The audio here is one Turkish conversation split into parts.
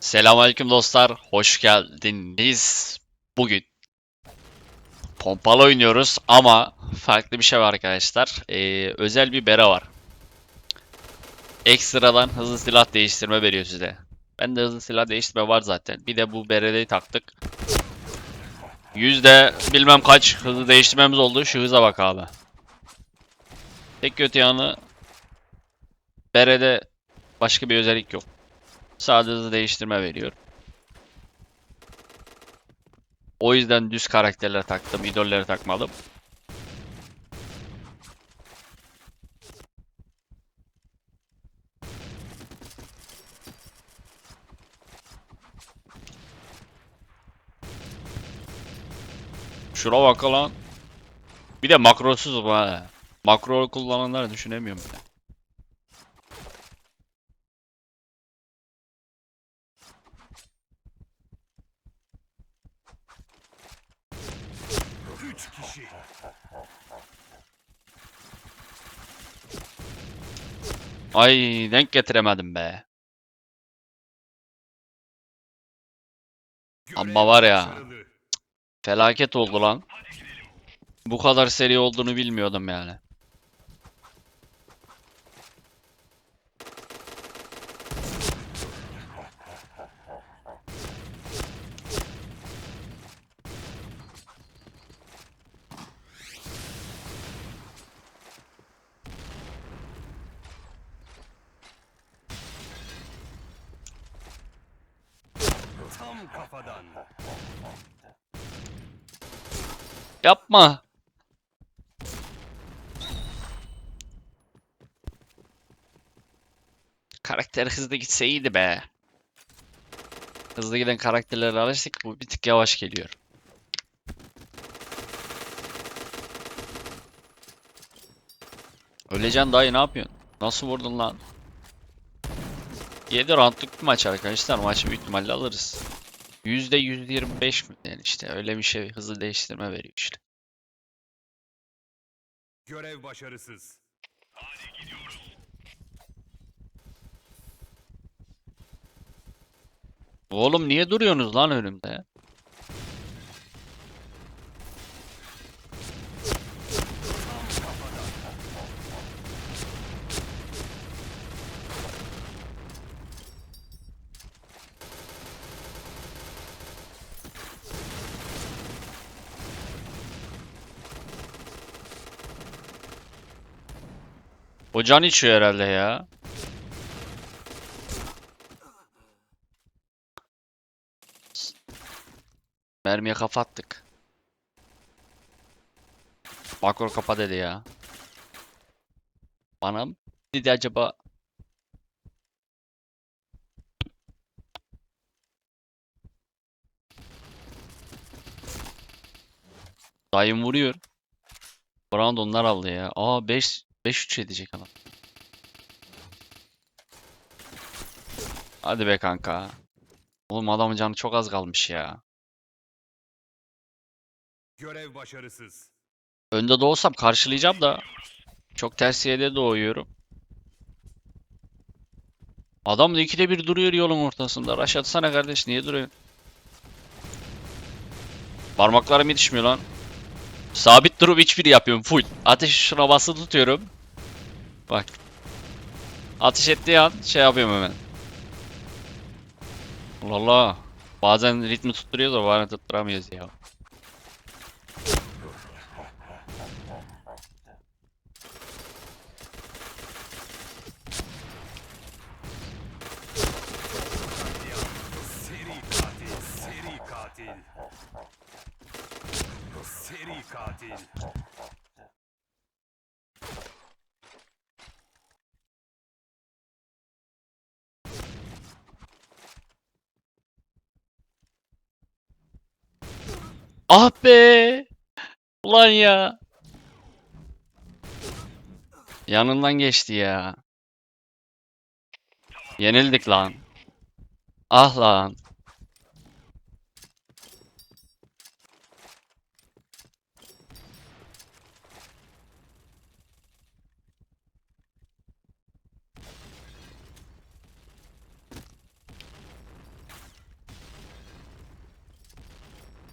Selamünaleyküm dostlar, hoş geldiniz. Bugün pompalı oynuyoruz ama farklı bir şey var arkadaşlar. Ee, özel bir bere var. Ekstradan hızlı silah değiştirme veriyor size. Ben de hızlı silah değiştirme var zaten. Bir de bu bereyi taktık. Yüzde bilmem kaç hızlı değiştirmemiz oldu. Şu hıza bak abi. Tek kötü yanı berede başka bir özellik yok. Sadece değiştirme veriyor. O yüzden düz karakterler taktım, idolleri takmadım. Şura bak lan. Bir de makrosuz bu ha. Makro kullananları düşünemiyorum bile. Üç kişi. Ay denk getiremedim be. Ama var ya. Felaket oldu lan. Bu kadar seri olduğunu bilmiyordum yani. Kafadan. Yapma. Karakter hızlı gitse iyiydi be. Hızlı giden karakterlere alıştık bu bir tık yavaş geliyor. Öleceksin dayı ne yapıyorsun? Nasıl vurdun lan? 7 roundluk bir maç arkadaşlar. Maçı büyük ihtimalle alırız. %125 mi? Yani işte öyle bir şey hızlı değiştirme veriyor işte. Görev başarısız. Oğlum niye duruyorsunuz lan önümde? O can içiyor herhalde ya. Mermiye kafa attık. Makro kapa dedi ya. Bana mı dedi acaba? Dayım vuruyor. Brown da onlar aldı ya. Aa 5 5-3 edecek adam. Hadi be kanka. Oğlum adamın canı çok az kalmış ya. Görev başarısız. Önde doğsam karşılayacağım da çok ters yerde doğuyorum. Adam da ikide bir duruyor yolun ortasında. Rush atsana kardeş niye duruyor? Parmaklarım yetişmiyor lan. Sabit durup hiçbir yapıyorum full. Ateş şuna basılı tutuyorum. Bak. Ateş ettiği an şey yapıyorum hemen. Allah Allah. Bazen ritmi tutturuyoruz da bazen tutturamıyoruz ya. Seri katil. Seri. Seri katil. Ah be! Ulan ya. Yanından geçti ya. Yenildik lan. Ah lan.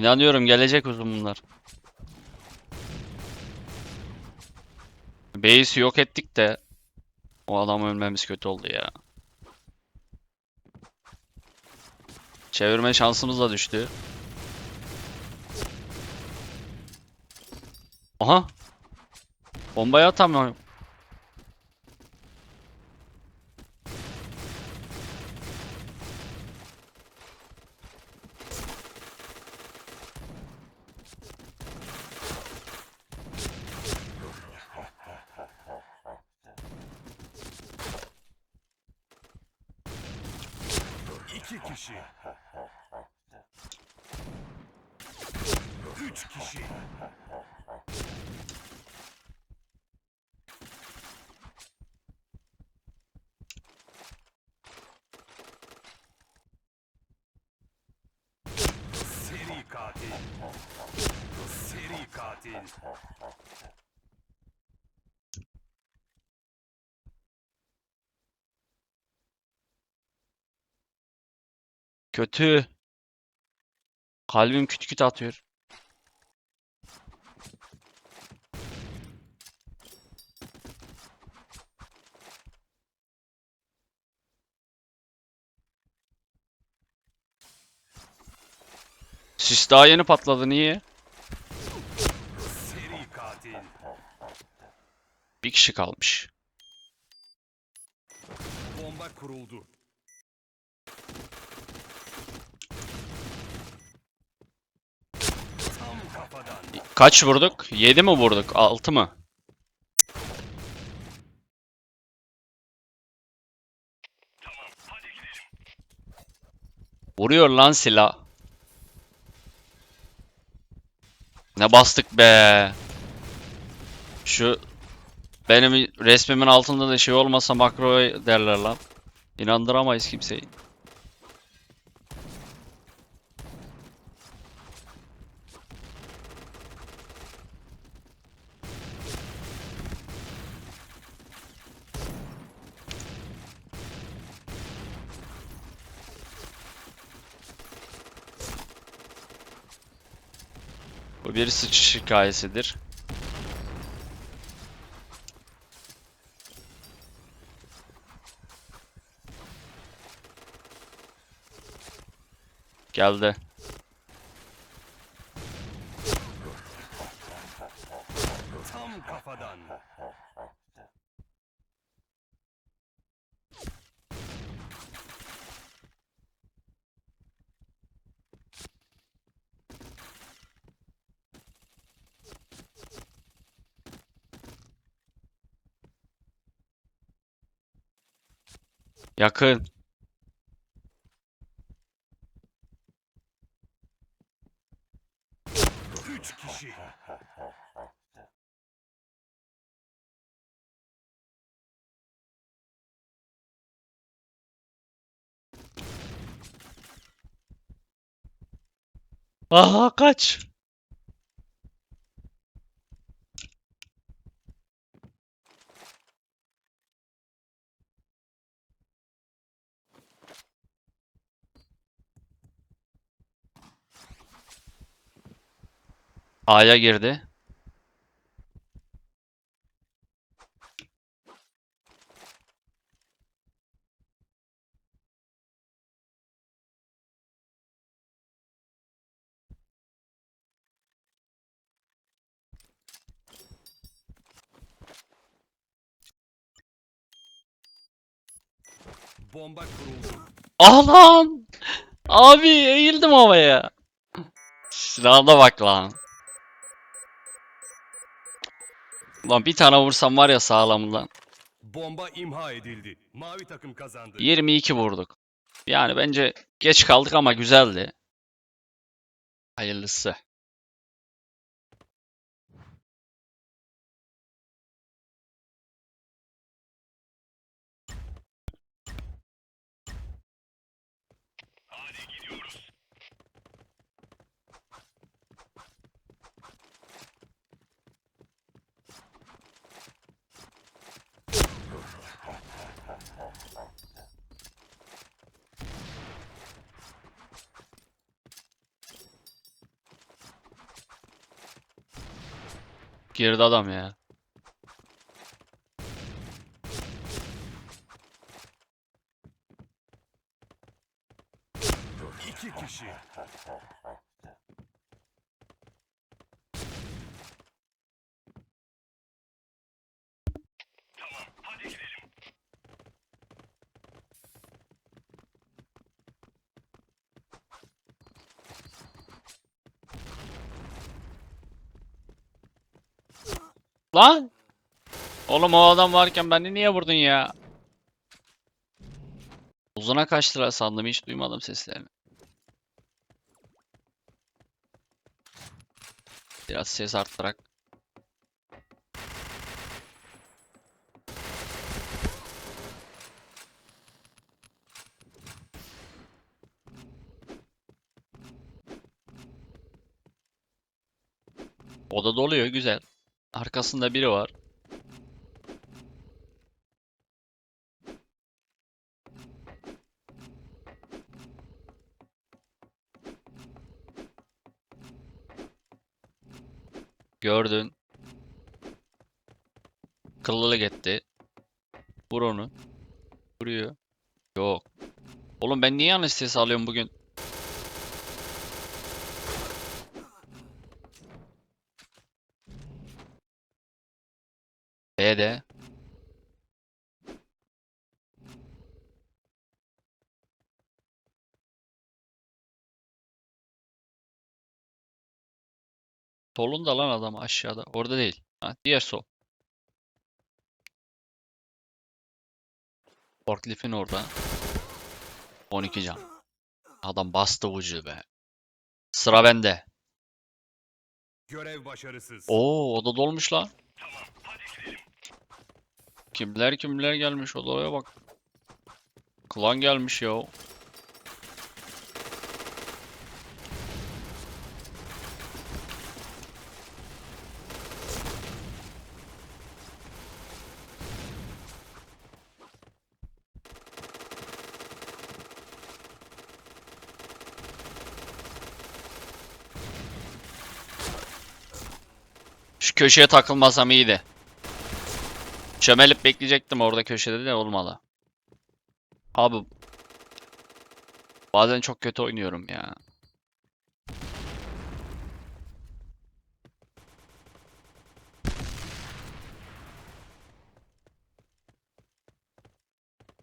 İnanıyorum gelecek uzun bunlar. Base'i yok ettik de o adam ölmemiz kötü oldu ya. Çevirme şansımız da düştü. Aha. Bombayı atamıyorum. İki kişi. Üç kişi. Seri katil. Seri katil. Kötü. Kalbim küt küt atıyor. Sis daha yeni patladı niye? Bir kişi kalmış. Bomba kuruldu. Tam kafadan. Kaç vurduk? 7 mi vurduk? 6 mı? Vuruyor lan silah. Ne bastık be. Şu benim resmimin altında da şey olmasa makro derler lan. İnandıramayız kimseyi. Bu bir sıçış hikayesidir. Geldi. Tam kafadan. Yakın. Üç kişi. Aha kaç. A'ya girdi. Bomba kuruldu. Ah lan! Abi eğildim havaya. Silahına bak lan. Lan bir tane vursam var ya sağlam. Bomba imha edildi. Mavi takım kazandı. 22 vurduk. Yani bence geç kaldık ama güzeldi. Hayırlısı. Hadi gidiyor. Girdi adam ya. İki kişi. Lan! Oğlum o adam varken beni niye vurdun ya? Uzuna kaçtılar sandım hiç duymadım seslerini. Biraz ses arttırarak. Oda doluyor güzel. Arkasında biri var. Gördün. Kıllılık etti. Vur onu. Vuruyor. Yok. Oğlum ben niye ses alıyorum bugün? Solunda lan adam aşağıda. Orada değil. Ha, diğer sol. Forklift'in orada. 12 can. Adam bastı ucu be. Sıra bende. Görev başarısız. Oo, oda dolmuş lan. Kimler kimler gelmiş odaya bak. Klan gelmiş ya. Köşeye takılmasam iyiydi. Çömelip bekleyecektim orada köşede de olmalı. Abi bazen çok kötü oynuyorum ya.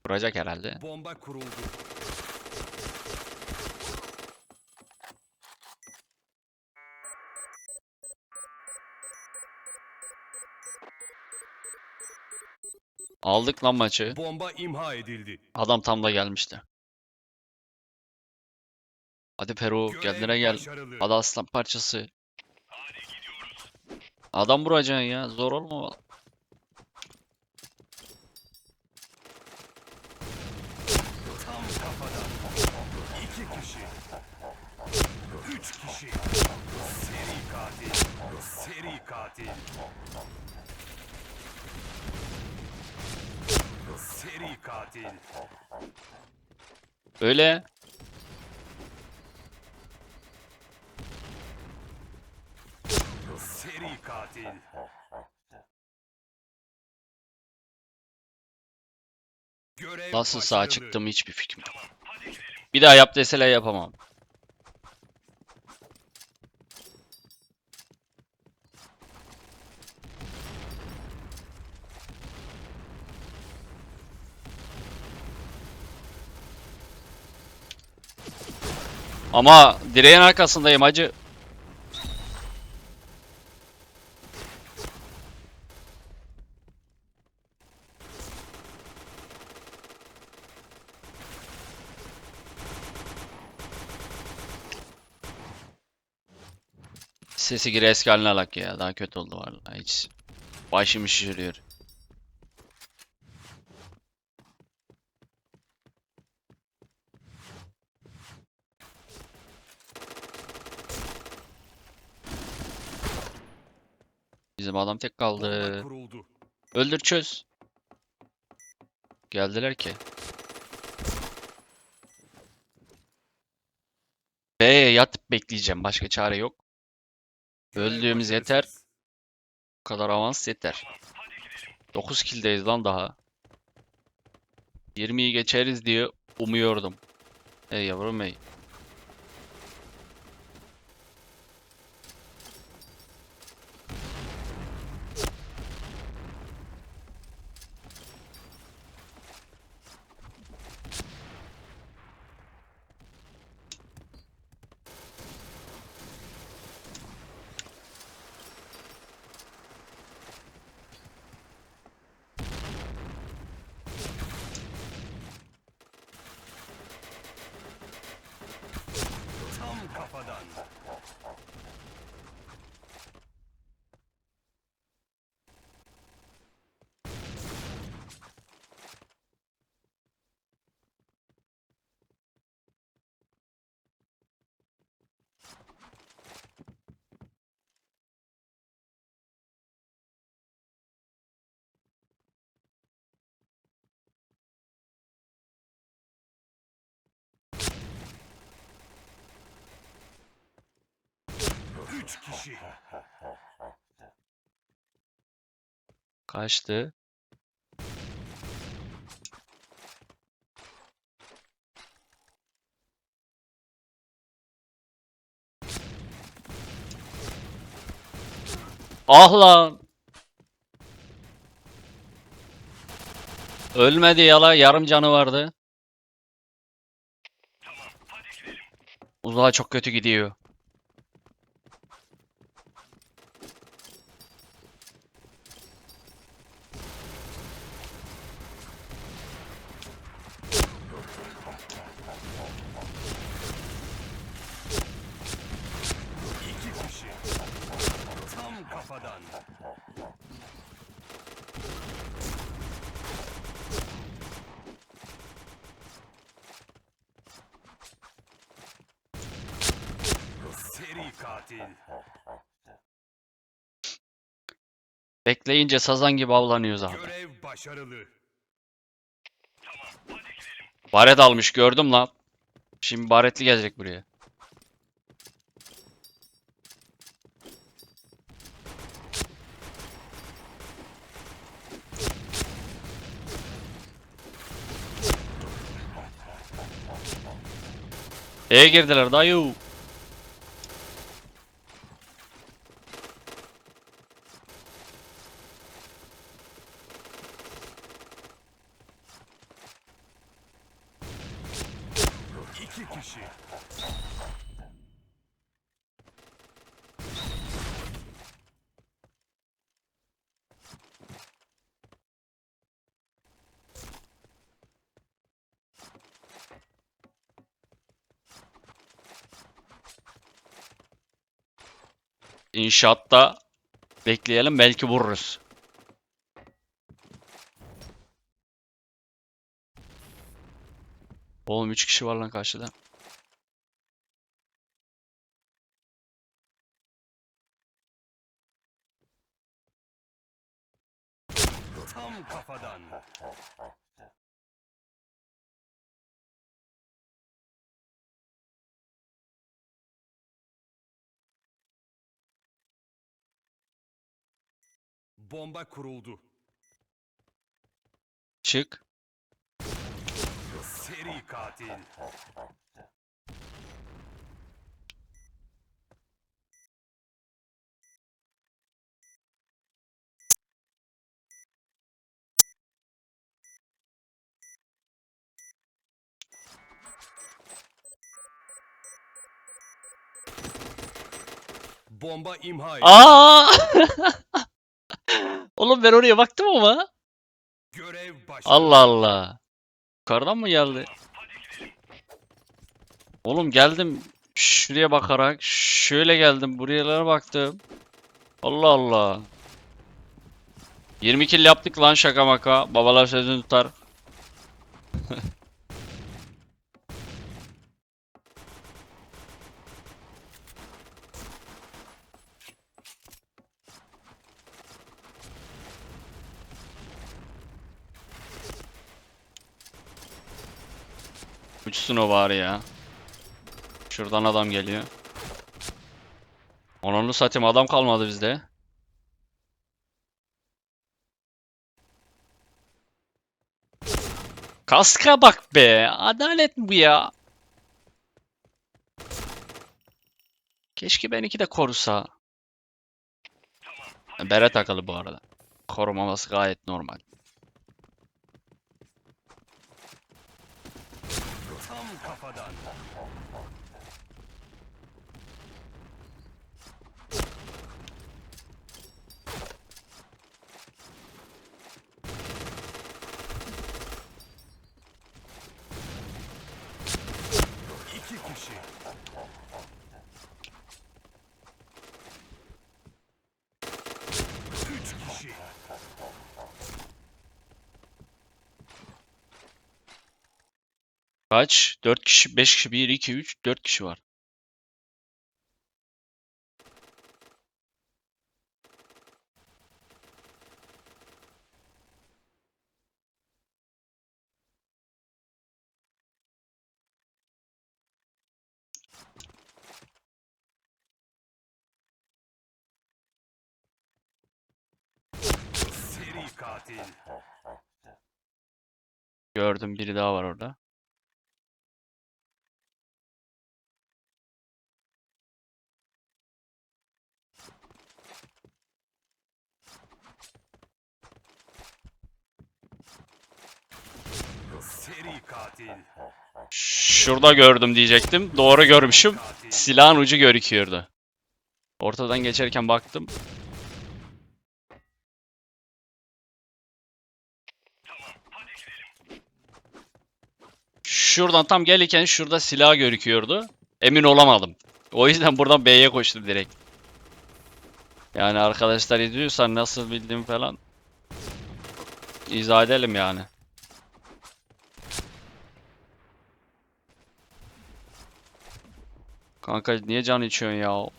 Vuracak herhalde. Bomba kuruldu. Aldık lan maçı. Bomba imha edildi. Adam tam da gelmişti. Hadi Peru Görev kendine gel. başarılı. Hadi aslan parçası. Adam vuracaksın ya. Zor olma. Tam kafadan. İki kişi. Üç kişi. Seri katil. Seri katil. Seri katil. Öyle. Seri katil. Görev Nasıl sağ başarılı. çıktım hiçbir fikrim yok. Bir daha yap deseler yapamam. Ama direğin arkasındayım hacı. Sesi geri eski haline alak ya. Daha kötü oldu vallahi. Hiç başım şişiriyor. Bizim adam tek kaldı. Öldür çöz. Geldiler ki. B'ye yatıp bekleyeceğim. Başka çare yok. Öldüğümüz yeter. başarısız. kadar avans yeter. 9 kill'deyiz lan daha. 20'yi geçeriz diye umuyordum. Ey yavrum ey. Tam kafadan. Üç kişi. Kaçtı? Ah lan. Ölmedi yala yarım canı vardı. Uzağa çok kötü gidiyor. İki kişi. Tam kafadan. Seri katil. Bekleyince sazan gibi avlanıyoruz abi. Görev başarılı. Baret almış gördüm lan. Şimdi baretli gelecek buraya. E'ye girdiler dayı. İki kişi. İnşaatta bekleyelim belki vururuz. Oğlum 3 kişi var lan karşıda. Kafadan. Bomba kuruldu. Çık. Seri katil. Bomba imha edildi. Aa! Oğlum ben oraya baktım ama. Görev başarılı. Allah Allah. Yukarıdan mı geldi? Oğlum geldim şuraya bakarak şöyle geldim buralara baktım. Allah Allah. 20 kill yaptık lan şaka maka. Babalar sözünü tutar. Ölsün o var ya. Şuradan adam geliyor. Ononlu satayım adam kalmadı bizde. Kaska bak be. Adalet bu ya. Keşke benimki de korusa. Bere takılı bu arada. Korumaması gayet normal. Tam Kaç? 4 kişi, 5 kişi, 1, 2, 3, 4 kişi var. Gördüm biri daha var orada. Şurada gördüm diyecektim. Doğru görmüşüm. Silahın ucu görüküyordu. Ortadan geçerken baktım. Şuradan tam gelirken şurada silah görüküyordu. Emin olamadım. O yüzden buradan B'ye koştum direkt. Yani arkadaşlar izliyorsan nasıl bildiğim falan izah edelim yani. 刚刚你也讲你全妖。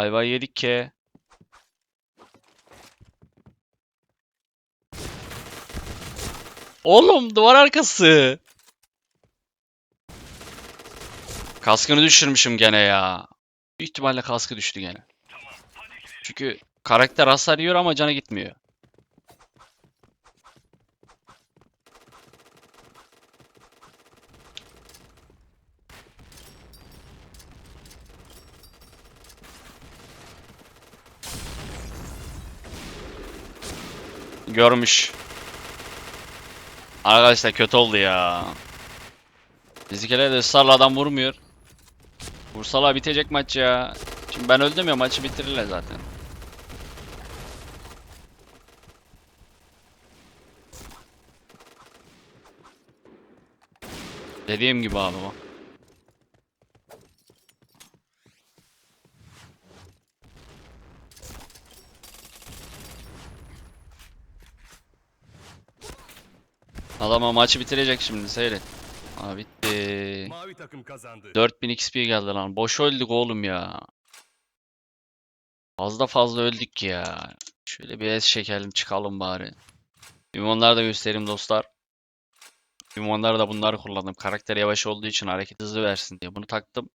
Ayva yedik ki. Oğlum duvar arkası. Kaskını düşürmüşüm gene ya. Büyük ihtimalle kaskı düştü gene. Çünkü karakter hasar yiyor ama canı gitmiyor. Görmüş. Arkadaşlar kötü oldu ya. Bizimkiler de ısrarla adam vurmuyor. Vursalar bitecek maç ya. Şimdi ben öldüm ya maçı bitirirler zaten. Dediğim gibi abi o. Adama maçı bitirecek şimdi seyret. Aa bitti. Mavi takım kazandı. 4000 XP geldi lan. Boş öldük oğlum ya. Fazla fazla öldük ya. Şöyle bir es çekelim çıkalım bari. Ünvanları da göstereyim dostlar. Ünvanları da bunları kullandım. Karakter yavaş olduğu için hareket hızlı versin diye bunu taktım.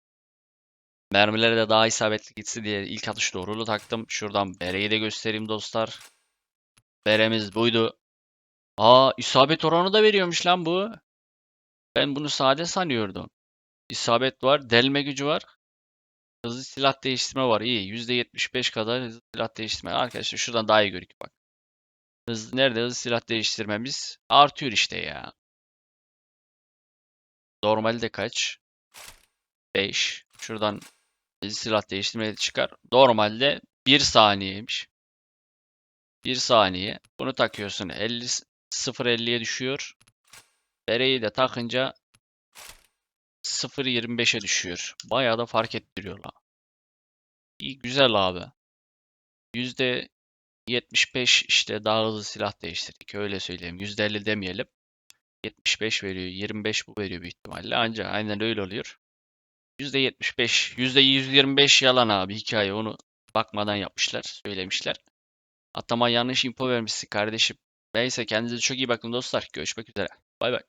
Mermileri de daha isabetli gitsin diye ilk atış doğrulu taktım. Şuradan bereyi de göstereyim dostlar. Beremiz buydu. Aa isabet oranı da veriyormuş lan bu. Ben bunu sade sanıyordum. İsabet var, delme gücü var. Hızlı silah değiştirme var. İyi. %75 kadar hızlı silah değiştirme. Arkadaşlar şuradan daha iyi görüküyor bak. Hız, nerede hızlı silah değiştirmemiz? Artıyor işte ya. Normalde kaç? 5. Şuradan hızlı silah değiştirme çıkar. Normalde 1 saniyeymiş. 1 saniye. Bunu takıyorsun. 50 0.50'ye düşüyor. Bereyi de takınca 0.25'e düşüyor. Bayağı da fark ettiriyor la. İyi güzel abi. %75 işte daha hızlı silah değiştirdik. Öyle söyleyeyim. %50 demeyelim. 75 veriyor. 25 bu veriyor büyük ihtimalle. Anca aynen öyle oluyor. %75, %125 yalan abi hikaye. Onu bakmadan yapmışlar, söylemişler. Atama yanlış info vermişsin kardeşim. Neyse kendinize çok iyi bakın dostlar. Görüşmek üzere. Bay bay.